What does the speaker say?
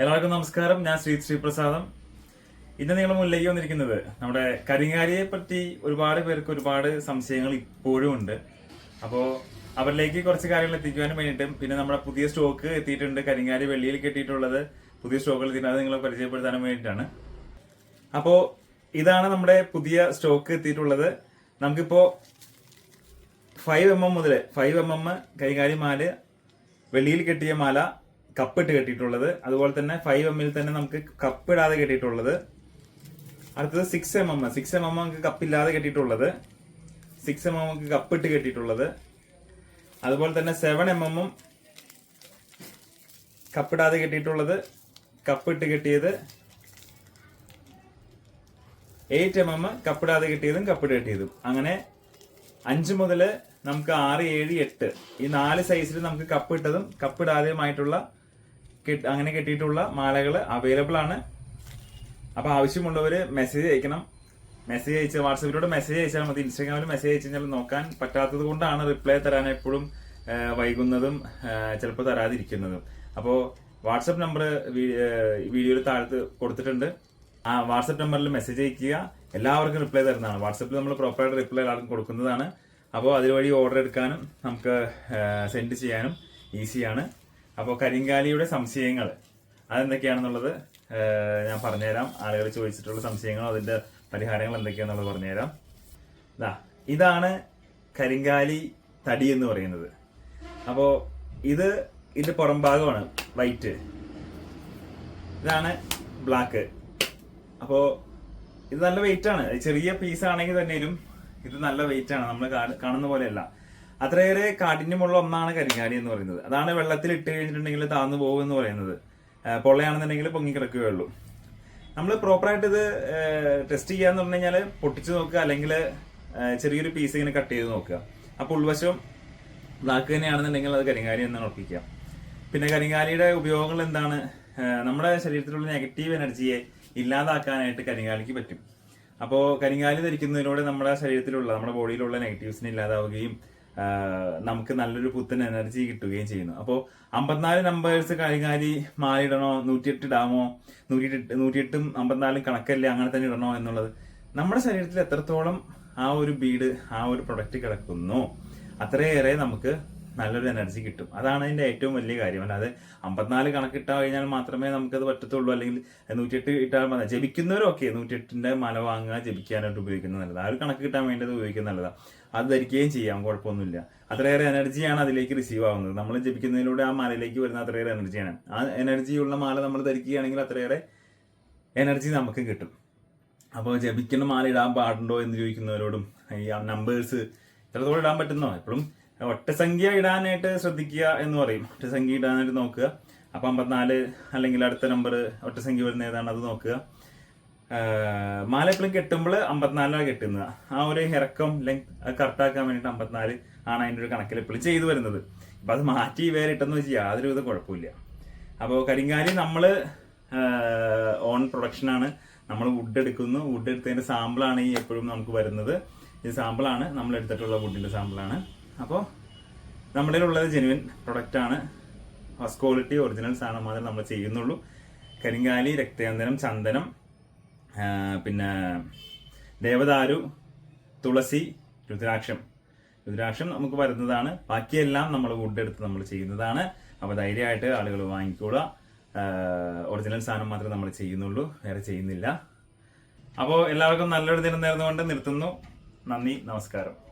എല്ലാവർക്കും നമസ്കാരം. ഞാൻ ശ്രീ ശ്രീപ്രസാദം. ഇന്ന് നിങ്ങൾ മുന്നിലേക്ക് വന്നിരിക്കുന്നത് നമ്മുടെ കരിങ്ങാലിയെ പറ്റി ഒരുപാട് പേർക്ക് ഒരുപാട് സംശയങ്ങൾ ഇപ്പോഴും ഉണ്ട്. അപ്പോൾ അവരിലേക്ക് കുറച്ച് കാര്യങ്ങൾ എത്തിക്കുവാനും വേണ്ടിയിട്ടും പിന്നെ നമ്മുടെ പുതിയ സ്റ്റോക്ക് എത്തിയിട്ടുണ്ട് കരിങ്ങാലി വെള്ളിയിൽ കെട്ടിയിട്ടുള്ളത്. പുതിയ സ്റ്റോക്കുകൾ എത്തിയിട്ട് നിങ്ങളെ പരിചയപ്പെടുത്താനും വേണ്ടിയിട്ടാണ്. അപ്പോൾ ഇതാണ് നമ്മുടെ പുതിയ സ്റ്റോക്ക് എത്തിയിട്ടുള്ളത്. നമുക്കിപ്പോ ഫൈവ് എം എം മുതൽ ഫൈവ് എം എം കൈകാരി മാൽ വെള്ളിയിൽ കെട്ടിയ മാല കപ്പിട്ട് കെട്ടിയിട്ടുള്ളത്. അതുപോലെ തന്നെ ഫൈവ് എമ്മിൽ തന്നെ നമുക്ക് കപ്പിടാതെ കെട്ടിയിട്ടുള്ളത്. അടുത്തത് six M M six M M നമുക്ക് കപ്പില്ലാതെ കെട്ടിയിട്ടുള്ളത്. സിക്സ് എം എം നമുക്ക് കപ്പിട്ട് കെട്ടിയിട്ടുള്ളത്. അതുപോലെ തന്നെ സെവൻ എം എമ്മും കപ്പിടാതെ കെട്ടിയിട്ടുള്ളത്. കപ്പിട്ട് കെട്ടിയത് എയ്റ്റ് എം എം കപ്പിടാതെ കെട്ടിയതും കപ്പിട്ട് കെട്ടിയതും. അങ്ങനെ അഞ്ച് മുതൽ നമുക്ക് ആറ് ഏഴ് എട്ട് ഈ നാല് സൈസിൽ നമുക്ക് കപ്പിട്ടതും കപ്പിടാതെയുമായിട്ടുള്ള അങ്ങനെ കെട്ടിയിട്ടുള്ള മാലകൾ അവൈലബിൾ ആണ്. അപ്പോൾ ആവശ്യമുള്ളവർ മെസ്സേജ് അയക്കണം. മെസ്സേജ് അയച്ച് വാട്സപ്പിലൂടെ മെസ്സേജ് അയച്ചാൽ മതി. ഇൻസ്റ്റാഗ്രാമിൽ മെസ്സേജ് അയച്ചു കഴിഞ്ഞാൽ നോക്കാൻ പറ്റാത്തത് കൊണ്ടാണ് റിപ്ലൈ തരാൻ എപ്പോഴും വൈകുന്നതും ചിലപ്പോൾ തരാതിരിക്കുന്നതും. അപ്പോൾ വാട്സപ്പ് നമ്പർ വീഡിയോയിൽ താഴത്ത് കൊടുത്തിട്ടുണ്ട്. ആ വാട്സപ്പ് നമ്പറിൽ മെസ്സേജ് അയക്കുക. എല്ലാവർക്കും റിപ്ലൈ തരുന്നതാണ്. വാട്സപ്പിൽ നമ്മൾ പ്രോപ്പറായിട്ട് റിപ്ലൈ എല്ലാവർക്കും കൊടുക്കുന്നതാണ്. അപ്പോൾ അതുവഴി ഓർഡർ എടുക്കാനും നമുക്ക് സെൻഡ് ചെയ്യാനും ഈസിയാണ് അപ്പോൾ കരിങ്കാലിയുടെ സംശയങ്ങൾ അതെന്തൊക്കെയാണെന്നുള്ളത് ഞാൻ പറഞ്ഞുതരാം. ആളുകൾ ചോദിച്ചിട്ടുള്ള സംശയങ്ങളും അതിന്റെ പരിഹാരങ്ങൾ എന്തൊക്കെയാണെന്നുള്ളത് പറഞ്ഞുതരാം. ഇതാ ഇതാണ് കരിങ്കാലി തടി എന്ന് പറയുന്നത്. അപ്പോൾ ഇത് ഇതിന്റെ പുറം ഭാഗമാണ് വൈറ്റ്. ഇതാണ് ബ്ലാക്ക്. അപ്പോൾ ഇത് നല്ല വെയിറ്റ് ആണ്. ചെറിയ പീസ് ആണെങ്കിൽ തന്നെയും ഇത് നല്ല വെയിറ്റ് ആണ്. നമ്മൾ കാണുന്ന പോലെയല്ല. അത്രയേറെ കാഠിന്യമുള്ള ഒന്നാണ് കരിങ്ങാലി എന്ന് പറയുന്നത്. അതാണ് വെള്ളത്തിൽ ഇട്ട് കഴിഞ്ഞിട്ടുണ്ടെങ്കിൽ താന്നു പോകും എന്ന് പറയുന്നത്. പൊള്ളയാണെന്നുണ്ടെങ്കിൽ പൊങ്ങി കിടക്കുകയുള്ളൂ. നമ്മൾ പ്രോപ്പറായിട്ട് ഇത് ടെസ്റ്റ് ചെയ്യാന്ന് പറഞ്ഞു കഴിഞ്ഞാൽ പൊട്ടിച്ച് നോക്കുക അല്ലെങ്കിൽ ചെറിയൊരു പീസ് ഇങ്ങനെ കട്ട് ചെയ്ത് നോക്കുക. അപ്പോൾ ഉൾവശം ബ്ലാക്ക് തന്നെയാണെന്നുണ്ടെങ്കിൽ അത് കരിങ്ങാലി എന്നാണ് ഉറപ്പിക്കുക. പിന്നെ കരിങ്ങാലിയുടെ ഉപയോഗങ്ങൾ എന്താണ്? നമ്മുടെ ശരീരത്തിലുള്ള നെഗറ്റീവ് എനർജിയെ ഇല്ലാതാക്കാനായിട്ട് കരിങ്ങാലിക്ക് പറ്റും. അപ്പോൾ കരിങ്ങാലി ധരിക്കുന്നതിലൂടെ നമ്മുടെ ശരീരത്തിലുള്ള നമ്മുടെ ബോഡിയിലുള്ള നെഗറ്റീവ്സിനെ ഇല്ലാതാവുകയും നമുക്ക് നല്ലൊരു പുത്തൻ എനർജി കിട്ടുകയും ചെയ്യുന്നു. അപ്പോൾ അമ്പത്തിനാല് നമ്പേഴ്സ് കരിങ്ങാലി മാറിയിടണോ? നൂറ്റിയെട്ട് ഇടാമോ? നൂറ്റിയെട്ട് നൂറ്റിയെട്ടും അമ്പത്തിനാലും കണക്കല്ലേ അങ്ങനെ തന്നെ ഇടണോ എന്നുള്ളത്? നമ്മുടെ ശരീരത്തിൽ എത്രത്തോളം ആ ഒരു ബീഡ് ആ ഒരു പ്രൊഡക്റ്റ് കിടക്കുന്നു? അത്രയേറെ നമുക്ക് നല്ലൊരു എനർജി കിട്ടും. അതാണ് അതിന്റെ ഏറ്റവും വലിയ കാര്യം. അല്ലാതെ അമ്പത്തിനാല് കണക്കിട്ടാൽ കഴിഞ്ഞാൽ മാത്രമേ നമുക്കത് പറ്റത്തുള്ളൂ. അല്ലെങ്കിൽ നൂറ്റിയെട്ട് ഇട്ടാൽ മതി. ജപിക്കുന്നവരൊക്കെ നൂറ്റിയെട്ടിന്റെ മല വാങ്ങുക ജപിക്കാനായിട്ട് ഉപയോഗിക്കുന്നത് നല്ലതാണ് ആ ഒരു കണക്ക് കിട്ടാൻ വേണ്ടി അത് ഉപയോഗിക്കുന്നത് നല്ലതാണ് അത് ധരിക്കുകയും ചെയ്യാം കുഴപ്പമൊന്നുമില്ല. അത്രയേറെ എനർജിയാണ് അതിലേക്ക് റിസീവ് ആവുന്നത്. നമ്മൾ ജപിക്കുന്നതിലൂടെ ആ മലയിലേക്ക് വരുന്ന അത്രയേറെ എനർജിയാണ് ആ എനർജിയുള്ള മാല നമ്മൾ ധരിക്കുകയാണെങ്കിൽ അത്രയേറെ എനർജി നമുക്ക് കിട്ടും. അപ്പോൾ ജപിക്കുന്ന മാല ഇടാൻ പാടുണ്ടോ എന്ന് ചോദിക്കുന്നവരോടും ഈ നമ്പേഴ്സ് ഇത്രത്തോളം ഇടാൻ പറ്റുന്നോ? എപ്പോഴും ഒറ്റസംഖ്യ ഇടാനായിട്ട് ശ്രദ്ധിക്കുക എന്ന് പറയും. ഒറ്റസംഖ്യ ഇടാനായിട്ട് നോക്കുക. അപ്പം അമ്പത്തിനാല് അല്ലെങ്കിൽ അടുത്ത നമ്പർ ഒറ്റസംഖ്യ വരുന്ന ഏതാണ് അത് നോക്കുക. മാല എപ്പോഴും കെട്ടുമ്പോൾ അമ്പത്തിനാലാണ് കെട്ടുന്നത്. ആ ഒരു ഇറക്കം ലെങ്ത് കറക്റ്റാക്കാൻ വേണ്ടിയിട്ട് അമ്പത്തിനാല് ആണ് അതിന്റെ ഒരു കണക്കിൽ എപ്പോഴും ചെയ്തു വരുന്നത്. അപ്പം അത് മാറ്റി വേറെ ഇട്ടെന്ന് വെച്ചാൽ യാതൊരു വിധ കുഴപ്പമില്ല. അപ്പോൾ കരിങ്കാലി നമ്മൾ ഓൺ പ്രൊഡക്ഷനാണ് നമ്മൾ വുഡ് എടുക്കുന്നു. വുഡ് എടുത്തതിന്റെ സാമ്പിളാണ് ഈ എപ്പോഴും നമുക്ക് വരുന്നത്. ഈ സാമ്പിളാണ് നമ്മൾ എടുത്തിട്ടുള്ള വുഡിന്റെ സാമ്പിളാണ് അപ്പോൾ നമ്മുടെ ഉള്ളത് ജെനുവിൻ പ്രൊഡക്റ്റ് ആണ്. ഫസ്റ്റ് ക്വാളിറ്റി ഒറിജിനൽ സാധനം മാത്രമേ നമ്മൾ ചെയ്യുന്നുള്ളൂ. കരിങ്കാലി രക്തചന്ദനം ചന്ദനം പിന്നെ ദേവദാരു തുളസി രുദ്രാക്ഷം. രുദ്രാക്ഷം നമുക്ക് വരുന്നതാണ്. ബാക്കിയെല്ലാം നമ്മൾ വുഡ് എടുത്ത് നമ്മൾ ചെയ്യുന്നതാണ്. അപ്പോൾ ധൈര്യമായിട്ട് ആളുകൾ വാങ്ങിക്കോളുക. ഒറിജിനൽ സാധനം മാത്രമേ നമ്മൾ ചെയ്യുന്നുള്ളൂ. വേറെ ചെയ്യുന്നില്ല. അപ്പോൾ എല്ലാവർക്കും നല്ലൊരു ദിനം നേർന്നുകൊണ്ട് നിർത്തുന്നു. നന്ദി നമസ്കാരം.